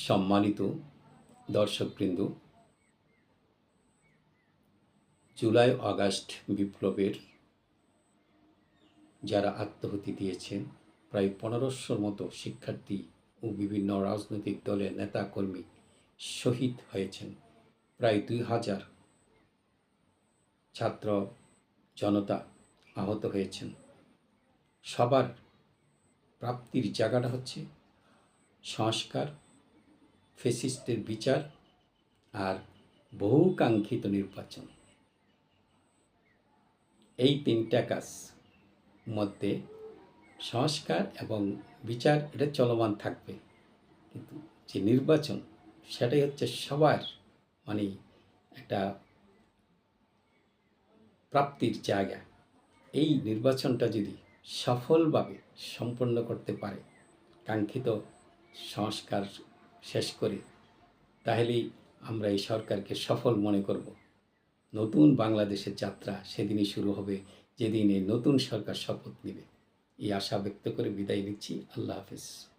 সম্মানিত দর্শকবৃন্দ, July August বিপ্লবের যারা আত্মহতি দিয়েছেন, প্রায় পনেরোশোর মতো শিক্ষার্থী ও বিভিন্ন রাজনৈতিক দলের নেতাকর্মী শহীদ হয়েছেন। প্রায় দুই হাজার ছাত্র জনতা আহত হয়েছেন। সবার প্রাপ্তির জায়গাটা হচ্ছে সংস্কার ফেসিস্টের বিচার আর বহুকাঙ্ক্ষিত নির্বাচন। এই তিনটা কাজ মধ্যে সংস্কার এবং বিচার, এটা চলমান থাকবে। কিন্তু যে নির্বাচন, সেটাই হচ্ছে সবার মানে একটা প্রাপ্তির জায়গা। এই নির্বাচনটা যদি সফলভাবে সম্পন্ন করতে পারে, কাঙ্ক্ষিত সংস্কার শেষ করে, তাহলেই আমরা এই সরকারকে সফল মনে করব। নতুন বাংলাদেশের যাত্রা সেদিনই শুরু হবে, যেদিন এই নতুন সরকার শপথ নেবে। এই আশা ব্যক্ত করে বিদায় নিচ্ছি। আল্লাহ হাফিজ।